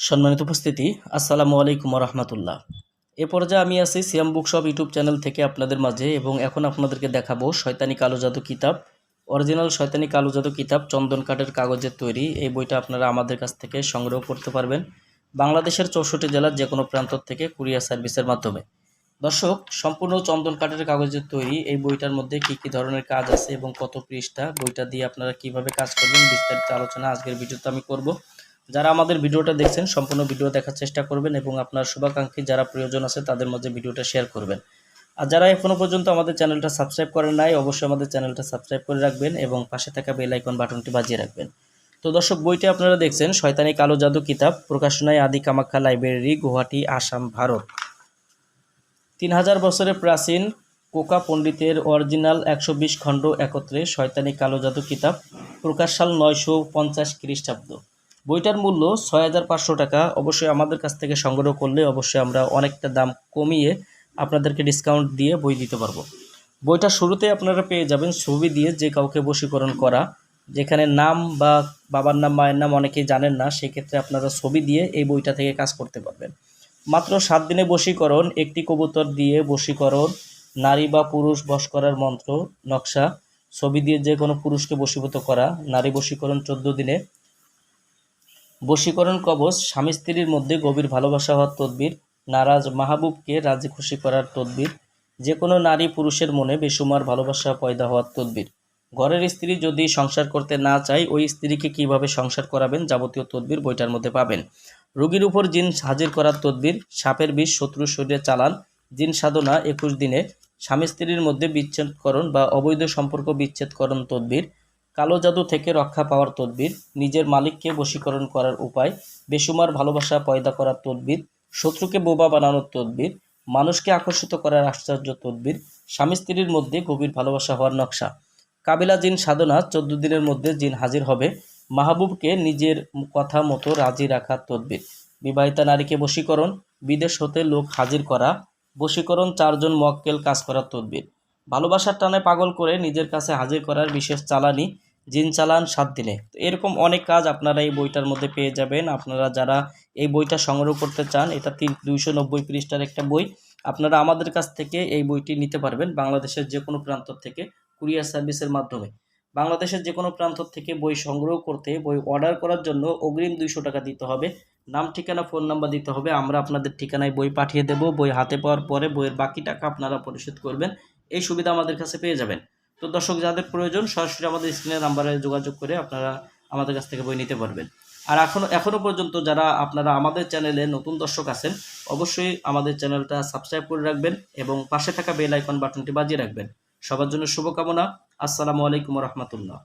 সম্মানিত উপস্থিতি, আসসালামু আলাইকুম রহমতুল্লাহ এ পর্যায়ে আমি আছি সিয়াম বুকশপ ইউটিউব চ্যানেল থেকে আপনাদের মাঝে এবং এখন আপনাদেরকে দেখাবো শয়তানি কালো জাদু কিতাব, অরিজিনাল শয়তানি কালো জাদু কিতাব, চন্দন কাঠের কাগজের তৈরি। এই বইটা আপনারা আমাদের কাছ থেকে সংগ্রহ করতে পারবেন বাংলাদেশের চৌষট্টি জেলার যে কোনো প্রান্ত থেকে কুরিয়ার সার্ভিসের মাধ্যমে। দর্শক, সম্পূর্ণ চন্দন কাঠের কাগজের তৈরি এই বইটার মধ্যে কি কি ধরনের কাজ আছে এবং কত পৃষ্ঠা, বইটা দিয়ে আপনারা কীভাবে কাজ করবেন বিস্তারিত আলোচনা আজকের ভিডিওতে আমি করব। যারা আমাদের ভিডিওটা দেখছেন, সম্পূর্ণ ভিডিও দেখার চেষ্টা করবেন এবং আপনার শুভাকাঙ্ক্ষী যারা প্রয়োজন আছে, তাদের মধ্যে ভিডিওটা শেয়ার করবেন। আর যারা এখনও পর্যন্ত আমাদের চ্যানেলটা সাবস্ক্রাইব করেন নাই, অবশ্যই আমাদের চ্যানেলটা সাবস্ক্রাইব করে রাখবেন এবং পাশে থাকা বেল আইকন বাটনটি বাজিয়ে রাখবেন। তো দর্শক, বইটি আপনারা দেখছেন, শয়তানি কালো জাদু কিতাব, প্রকাশনায় আদি কামাখ্যা লাইব্রেরি, গুয়াহাটি, আসাম, ভারত। তিন হাজার বছরের প্রাচীন কোকা পণ্ডিতের অরিজিনাল একশো বিশ খণ্ড একত্রে শয়তানি কালো জাদু কিতাব প্রকাশ সাল নয়শো পঞ্চাশ খ্রিস্টাব্দ। বইটার মূল্য ছয় হাজার পাঁচশো টাকা। অবশ্যই আমাদের কাছ থেকে সংগ্রহ করলে অবশ্যই আমরা অনেকটা দাম কমিয়ে আপনাদেরকে ডিসকাউন্ট দিয়ে বই দিতে পারব। বইটা শুরুতে আপনারা পেয়ে যাবেন ছবি দিয়ে যে কাউকে বশীকরণ করা, যেখানে নাম বা বাবার নাম, মায়ের নাম অনেকেই জানেন না, সেক্ষেত্রে আপনারা ছবি দিয়ে এই বইটা থেকে কাজ করতে পারবেন। মাত্র সাত দিনে বশীকরণ, একটি কবুতর দিয়ে বশীকরণ, নারী বা পুরুষ বশ করার মন্ত্র, নকশা, ছবি দিয়ে যে কোনো পুরুষকে বশীভূত করা, নারী বশীকরণ চোদ্দ দিনে। বশীকরণ কবচ, স্বামী স্ত্রীর মধ্যে গভীর ভালোবাসা হওয়ার তদবির, নারাজ মাহবুবকে রাজি খুশি করার তদবির যে কোনো নারী পুরুষের মনে বেসুমার ভালোবাসা পয়দা হওয়ার তদবির। ঘরের স্ত্রী যদি সংসার করতে না চায়, ওই স্ত্রীকে কীভাবে সংসার করাবেন যাবতীয় তদবির বইটার মধ্যে পাবেন। রোগীর উপর জিন হাজির করার তদবির, সাপের বিষ শত্রুর শরীরে চালান, জিন সাধনা একুশ দিনে, স্বামী স্ত্রীর মধ্যে বিচ্ছেদকরণ বা অবৈধ সম্পর্ক বিচ্ছেদকরণ তদবির কালো জাদু থেকে রক্ষা পাওয়ার তদবির, নিজের মালিককে বশীকরণ করার উপায় বেসুমার ভালোবাসা পয়দা করার তদবির, শত্রুকে বোবা বানানোর তদবির, মানুষকে আকর্ষিত করার আশ্চর্য তদবির, স্বামী স্ত্রীর মধ্যে গভীর ভালোবাসা হওয়ার নকশা। কাবিলা জিন সাধনা চোদ্দ দিনের মধ্যে জিন হাজির হবে। মাহবুবকে নিজের কথা মতো রাজি রাখার তদবির। বিবাহিতা নারীকে বশীকরণ, বিদেশ হতে লোক হাজির করা, বশীকরণ চারজন মক্কেল কাজ করার তদবির। ভালোবাসার টানে পাগল করে নিজের কাছে হাজির করার বিশেষ চালানি, জিন চালান সাত দিনে। এরকম অনেক কাজ আপনারা এই বইটার মধ্যে পেয়ে যাবেন। আপনারা যারা এই বইটা সংগ্রহ করতে চান, এটা তিন দুইশো নব্বই পৃষ্ঠার একটা বই, আপনারা আমাদের কাছ থেকে এই বইটি নিতে পারবেন বাংলাদেশের যে কোনো প্রান্ত থেকে কুরিয়ার সার্ভিসের মাধ্যমে। বাংলাদেশের যে কোনো প্রান্ত থেকে বই সংগ্রহ করতে, বই অর্ডার করার জন্য অগ্রিম দুইশো টাকা দিতে হবে। নাম, ঠিকানা, ফোন নাম্বার দিতে হবে। আমরা আপনাদের ঠিকানায় বই পাঠিয়ে দেব। বই হাতে পাওয়ার পরে বইয়ের বাকি টাকা আপনারা পরিশোধ করবেন। এই সুবিধা আমাদের কাছে পেয়ে যাবেন। তো দর্শক, যাদের প্রয়োজন, সরাসরি আমাদের স্ক্রিনের নাম্বারে যোগাযোগ করে আপনারা আমাদের কাছ থেকে বই নিতে পারবেন। আর এখনও এখনও পর্যন্ত যারা আপনারা আমাদের চ্যানেলে নতুন দর্শক আছেন, অবশ্যই আমাদের চ্যানেলটা সাবস্ক্রাইব করে রাখবেন এবং পাশে থাকা বেল আইকন বাটনটি বাজিয়ে রাখবেন। সবার জন্য শুভকামনা। আসসালামু আলাইকুম রহমতুল্লাহ।